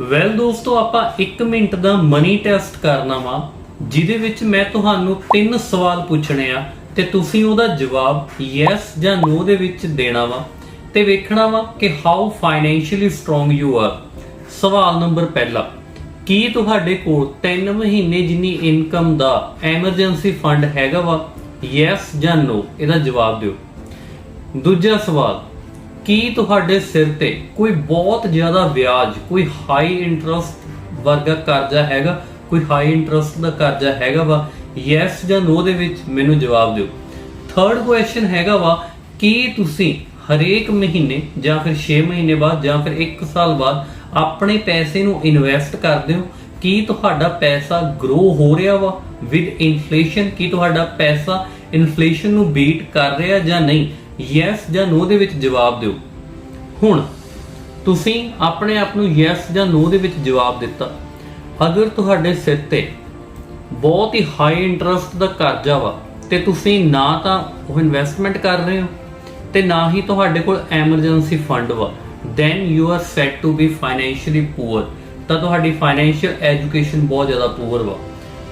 Well ਦੋਸਤੋ, ਆਪਾਂ 1 minute ਦਾ money test ਕਰਨਾ ਵਾ, ਜਿਹਦੇ ਵਿੱਚ ਮੈਂ ਤੁਹਾਨੂੰ ਤਿੰਨ ਸਵਾਲ ਪੁੱਛਣੇ ਆ ਤੇ ਤੁਸੀਂ ਉਹਦਾ ਜਵਾਬ ਯੈਸ ਜਾਂ ਨੋ ਦੇ ਵਿੱਚ ਦੇਣਾ ਵਾ। ਤੇ ਵੇਖਣਾ ਵਾ ਕਿ how financially strong you are ਸਵਾਲ ਨੰਬਰ ਪਹਿਲਾ, ਕੀ ਤੁਹਾਡੇ ਕੋਲ 3 ਮਹੀਨੇ ਜਿੰਨੀ ਇਨਕਮ ਦਾ ਐਮਰਜੈਂਸੀ ਫੰਡ ਹੈਗਾ ਵਾ? ਯੈਸ ਜਾਂ ਨੋ ਇਹਦਾ ਜਵਾਬ ਦਿਓ। ਦੂਜਾ ਸਵਾਲ ਕੀ ਤੁਹਾਡੇ ਸਿਰ ਤੇ ਕੋਈ ਬਹੁਤ ਜ਼ਿਆਦਾ ਵਿਆਜ, ਕੋਈ ਹਾਈ ਇੰਟਰਸਟ ਵਰਗਾ ਕਰਜ਼ਾ ਹੈਗਾ? ਕੋਈ ਹਾਈ ਇੰਟਰਸਟ ਦਾ ਕਰਜ਼ਾ ਹੈਗਾ ਵਾ? ਯੈਸ ਜਾਂ ਨੋ ਦੇ ਵਿੱਚ? ਮੈਨੂੰ ਜਵਾਬ ਦਿਓ। ਥਰਡ ਕੁਐਸਚਨ ਹੈਗਾ ਵਾ, ਕੀ ਤੁਸੀਂ ਹਰੇਕ ਮਹੀਨੇ ਜਾਂ ਫਿਰ 6 ਮਹੀਨੇ ਬਾਅਦ ਜਾਂ ਫਿਰ 1 ਸਾਲ ਬਾਅਦ ਆਪਣੇ ਪੈਸੇ ਨੂੰ ਇਨਵੈਸਟ ਕਰਦੇ ਹੋ? ਕੀ ਤੁਹਾਡਾ ਪੈਸਾ ਗਰੋ ਹੋ ਰਿਹਾ ਵਾ ਵਿਦ ਇਨਫਲੇਸ਼ਨ ਕੀ ਤੁਹਾਡਾ ਪੈਸਾ ਇਨਫਲੇਸ਼ਨ ਨੂੰ ਬੀਟ ਕਰ ਰਿਹਾ ਜਾਂ ਨਹੀਂ? ਯੈਸ ਜਾਂ ਨੋ ਦੇ ਵਿੱਚ ਜਵਾਬ ਦਿਓ। ਹੁਣ, ਤੁਸੀਂ ਆਪਣੇ ਆਪ ਨੂੰ ਯੈਸ ਜਾਂ ਨੋ ਦੇ ਵਿੱਚ ਜਵਾਬ ਦਿੱਤਾ। ਅਗਰ ਤੁਹਾਡੇ ਸਿਰ ਤੇ ਬਹੁਤ ਹੀ ਹਾਈ ਇੰਟਰਸਟ ਦਾ ਕਰਜ਼ਾ ਵਾ, ਤੇ ਤੁਸੀਂ ਨਾ ਤਾਂ ਉਹ ਇਨਵੈਸਟਮੈਂਟ ਕਰ ਰਹੇ ਹੋ, ਤੇ ਨਾ ਹੀ ਤੁਹਾਡੇ ਕੋਲ ਐਮਰਜੈਂਸੀ ਫੰਡ ਵਾ then you are set to be financially poor ਤਾਂ ਤੁਹਾਡੀ ਫਾਈਨੈਂਸ਼ੀਅਲ ਐਜੂਕੇਸ਼ਨ ਬਹੁਤ ਜ਼ਿਆਦਾ ਪੂਅਰ ਵਾ।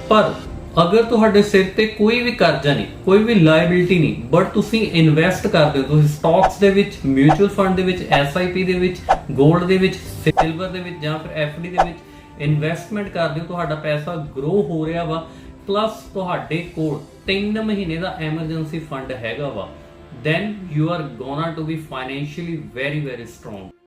ਪਰ ਅਗਰ ਤੁਹਾਡੇ ਸਿਰ ਤੇ ਕੋਈ ਵੀ ਕਰਜ਼ਾ ਨਹੀਂ, ਕੋਈ ਵੀ ਲਾਇਬਿਲਿਟੀ ਨਹੀਂ ਬਟ ਤੁਸੀਂ ਇਨਵੈਸਟ ਕਰਦੇ ਹੋ, ਤੁਸੀਂ ਸਟਾਕਸ ਦੇ ਵਿੱਚ ਮਿਊਚੁਅਲ ਫੰਡ ਦੇ ਵਿੱਚ ਐਸਆਈਪੀ ਦੇ ਵਿੱਚ 골ਡ ਦੇ ਵਿੱਚ ਸਿਲਵਰ ਦੇ ਵਿੱਚ, ਜਾਂ ਫਿਰ ਐਫਡੀ ਦੇ ਵਿੱਚ ਇਨਵੈਸਟਮੈਂਟ ਕਰਦੇ ਹੋ, ਤੁਹਾਡਾ ਪੈਸਾ ਗਰੋ ਹੋ ਰਿਹਾ ਵਾ ਪਲੱਸ ਤੁਹਾਡੇ ਕੋਲ 3 ਮਹੀਨੇ ਦਾ ਐਮਰਜੈਂਸੀ ਫੰਡ ਹੈਗਾ ਵਾ, then you are gonna to be financially very very strong.